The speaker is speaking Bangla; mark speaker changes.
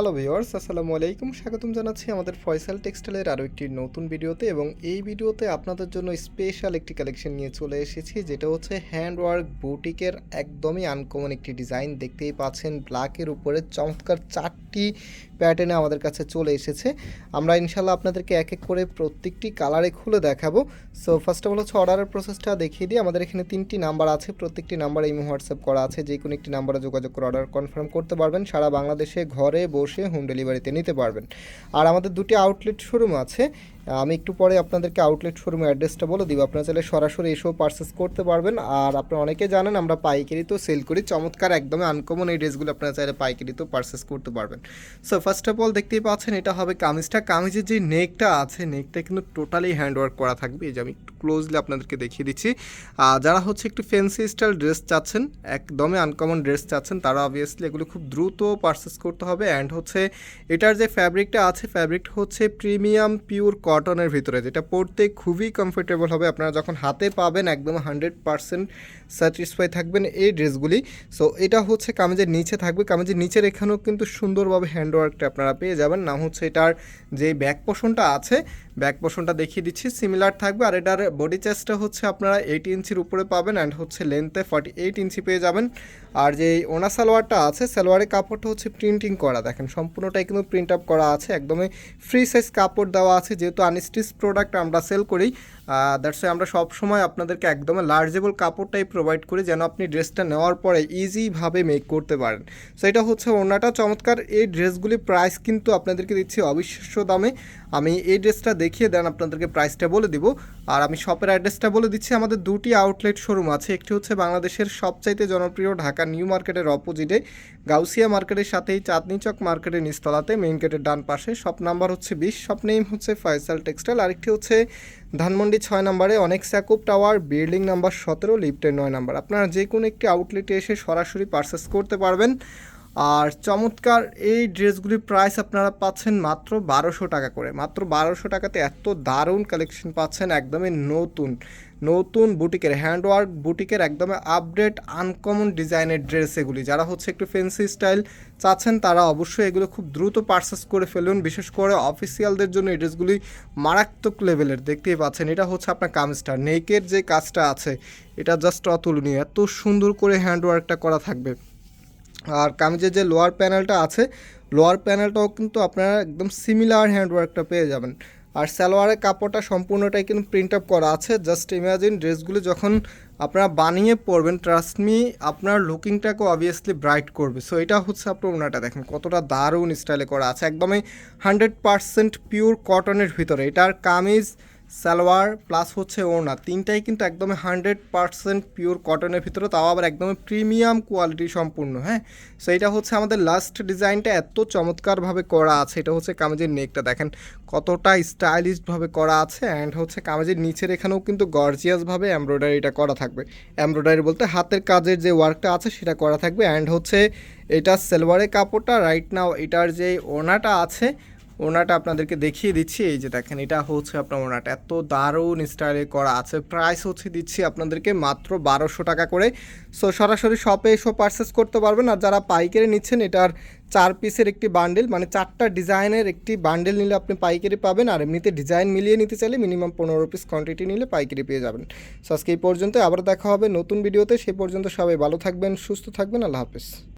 Speaker 1: হ্যালো ভিওয়ার্স আসসালামু আলাইকুম। স্বাগতম জানাচ্ছি আমাদের ফয়সাল টেক্সটাইলের আরও একটি নতুন ভিডিওতে এবং এই ভিডিওতে আপনাদের জন্য স্পেশাল একটি কালেকশন নিয়ে চলে এসেছি, যেটা হচ্ছে হ্যান্ড ওয়ার্ক বুটিকের একদমই আনকমন একটি ডিজাইন দেখতেই পাচ্ছেন ব্ল্যাকের উপরে চমৎকার চারটি প্যাটার্নে আমাদের কাছে চলে এসেছে। আমরা ইনশাল্লাহ আপনাদেরকে এক এক করে প্রত্যেকটি কালারে খুলে দেখাবো। সো ফার্স্ট অফ অল হচ্ছে অর্ডারের প্রসেসটা দেখিয়ে দিই। আমাদের এখানে তিনটি নাম্বার আছে, প্রত্যেকটি নাম্বারে ইমো হোয়াটসঅ্যাপ করা আছে। যে কোনো একটি নাম্বারে যোগাযোগ করে অর্ডার কনফার্ম করতে পারবেন। সারা বাংলাদেশে ঘরে বসে হোম ডেলিভারিতে নিতে পারবেন। আর আমাদের দুটি আউটলেট শোরুম আছে আমি একটু পরে আপনাদেরকে আউটলেট শোরুমের অ্যাড্রেসটা বলে দিব। আপনারা চাইলে সরাসরি এসেও পারচেস করতে পারবেন। আর আপনারা অনেকে জানেন, আমরা পাইকারি তো সেল করি, চমৎকার একদমই আনকমন এই ড্রেসগুলো আপনারা চাইলে পাইকারিতেও পারচেস করতে পারবেন। সো ফার্স্ট অফ অল দেখতেই পাচ্ছেন, এটা হবে কামিজটা। কামিজের যে নেকটা আছে নেকটা কিন্তু টোটালি হ্যান্ডওয়ার্ক করা থাকবে। এই যে আমি একটু ক্লোজলি আপনাদেরকে দেখিয়ে দিচ্ছি। যারা হচ্ছে একটু ফ্যান্সি স্টাইল ড্রেস চাচ্ছেন, একদমই আনকমন ড্রেস চাচ্ছেন, তারা অবভিয়াসলি এগুলো খুব দ্রুত পারচেস করতে হবে। অ্যান্ড হচ্ছে, এটার যে ফ্যাব্রিকটা আছে ফ্যাব্রিকটা হচ্ছে প্রিমিয়াম পিওর কটনের ভিতরে, যেটা পরতে খুবই কমফোর্টেবল হবে। আপনারা যখন হাতে পাবেন, একদম হান্ড্রেড পারসেন্ট স্যাটিসফাই থাকবেন এই ড্রেসগুলি। সো এটা হচ্ছে কামেজের নিচে থাকবে। কামেজের নিচের এখানেও কিন্তু সুন্দরভাবে হ্যান্ডওয়ার্কটা আপনারা পেয়ে যাবেন। না হচ্ছে এটার যে ব্যাক পোষণটা আছে ব্যাক পোষণটা দেখিয়ে দিচ্ছি। সিমিলার থাকবে। আর এটার বডি চেস্টটা হচ্ছে আপনারা এইট ইঞ্চির উপরে পাবেন অ্যান্ড হচ্ছে লেন্থে ফর্টি এইট ইঞ্চি পেয়ে যাবেন। আর যে ওনা সালোয়ারটা আছে, সালোয়ারের কাপড়টা হচ্ছে প্রিন্টিং করা। দেখেন, সম্পূর্ণটাই কিন্তু প্রিন্ট আপ করা আছে। একদমই ফ্রি সাইজ কাপড় দেওয়া আছে। যেহেতু আনস্টিচ প্রোডাক্ট আমরা সেল করি দ্যাটস আমরা সব সময় আপনাদেরকে একদম লার্জেবল কাপড়টাই প্রোভাইড করি, যেন আপনি ড্রেসটা নেওয়ার পরে ইজিভাবে মেক করতে পারেন। সো এটা হচ্ছে ওনাটা। চমৎকার। এই ড্রেসগুলি প্রাইস কিন্তু আপনাদেরকে দিচ্ছি অবিশ্বাস্য দামে। আমি এই ড্রেসটা দেখিয়ে দেন, আপনাদেরকে প্রাইসটা বলে দিব। আর আমি শপের অ্যাড্রেসটা বলে দিচ্ছি, আমাদের দুটি আউটলেট শোরুম আছে। একটি হচ্ছে বাংলাদেশের সবচাইতে জনপ্রিয় ঢাকা নিউ মার্কেটের অপোজিটে গাউসিয়া মার্কেটের সাথেই চাঁদনি চক মার্কেটের নিচতলাতে মেইন গেটের ডান পাশে। শপ নাম্বার হচ্ছে বিশ শপ নেম হচ্ছে ফয়সাল টেক্সটাইল আরেকটি হচ্ছে ধানমন্ডি ছয় নম্বরে, অনেক স্যাকুপ টাওয়ার বিল্ডিং নাম্বার সতেরো লিফটের নয় নাম্বার। আপনারা যে কোনো একটি আউটলেটে এসে সরাসরি পারচেস করতে পারবেন। আর চমৎকার এই ড্রেসগুলির প্রাইস আপনারা পাচ্ছেন মাত্র বারোশো টাকা করে। মাত্র বারোশো টাকাতে এত দারুণ কালেকশন পাচ্ছেন একদমই নতুন নতুন বুটিকের হ্যান্ডওয়ার্ক বুটিকের একদমই আপডেট আনকমন ডিজাইনের ড্রেস এগুলি। যারা হচ্ছে একটু ফেন্সি স্টাইল চাচ্ছেন, তারা অবশ্যই এগুলো খুব দ্রুত পার্সেস করে ফেলুন। বিশেষ করে অফিসিয়ালদের জন্য এই ড্রেসগুলি মারাত্মক লেভেলের দেখতেই পাচ্ছেন। এটা হচ্ছে আপনার কামিজটা নেকের যে কাজটা আছে, এটা জাস্ট অতুলনীয়। এত সুন্দর করে হ্যান্ডওয়ার্কটা করা থাকবে। আর কামিজের যে লোয়ার প্যানেলটা আছে, লোয়ার প্যানেলটাও কিন্তু আপনারা একদম সিমিলার হ্যান্ডওয়ার্কটা পেয়ে যাবেন। আর সালোয়ারের কাপড়টা সম্পূর্ণটাই কিন্তু প্রিন্ট আপ করা আছে। জাস্ট ইমাজিন ড্রেসগুলো যখন আপনারা বানিয়ে পরবেন ট্রাস্ট মি আপনার লুকিংটাকে অবভিয়াসলি ব্রাইট করবে। সো এটা হচ্ছে আপনার ওনাটা দেখেন, কতটা দারুণ স্টাইলে করা আছে। একদমই হান্ড্রেড পারসেন্ট পিওর কটনের ভিতরে। এটার কামিজ সালোয়ার প্লাস হচ্ছে ওড়না। তিনটাই কিন্তু একদমই হান্ড্রেড পারসেন্ট পিওর কটনের ভিতরে, তাও আবার একদমই প্রিমিয়াম কোয়ালিটি সম্পূর্ণ হ্যাঁ? সো এটা হচ্ছে আমাদের লাস্ট ডিজাইনটা এত চমৎকারভাবে করা আছে। এটা হচ্ছে কামেজের নেকটা দেখেন কতটা স্টাইলিশভাবে করা আছে অ্যান্ড হচ্ছে কামেজের নিচের এখানেও কিন্তু গর্জিয়াসভাবে এমব্রয়ডারিটা করা থাকবে। এমব্রয়ডারি বলতে হাতের কাজের যে ওয়ার্কটা আছে, সেটা করা থাকবে অ্যান্ড হচ্ছে এটা সেলভারের কাপড়টা রাইট নাও এটার যে ওনাটা আছে ওনাটা আপনাদেরকে দেখিয়ে দিচ্ছি। এই যে দেখেন, এটা হচ্ছে আপনার ওনাটা এত দারুণ স্টাইলে করা আছে। প্রাইস হচ্ছে দিচ্ছি আপনাদেরকে মাত্র বারোশো টাকা করে। সো সরাসরি শপে এসব পারচেস করতে পারবেন। আর যারা পাইকারি নিচ্ছেন, এটার চার পিসের একটি বান্ডেল মানে চারটা ডিজাইনের একটি বান্ডেল নিলে আপনি পাইকারি পাবেন। আর এমনিতে ডিজাইন মিলিয়ে নিতে চাইলে মিনিমাম পনেরো পিস কোয়ান্টিটি নিলে পাইকারি পেয়ে যাবেন। সো আজকে এই পর্যন্ত আবার দেখা হবে নতুন ভিডিওতে সেই পর্যন্ত সবাই ভালো থাকবেন, সুস্থ থাকবেন। আল্লাহ হাফিজ।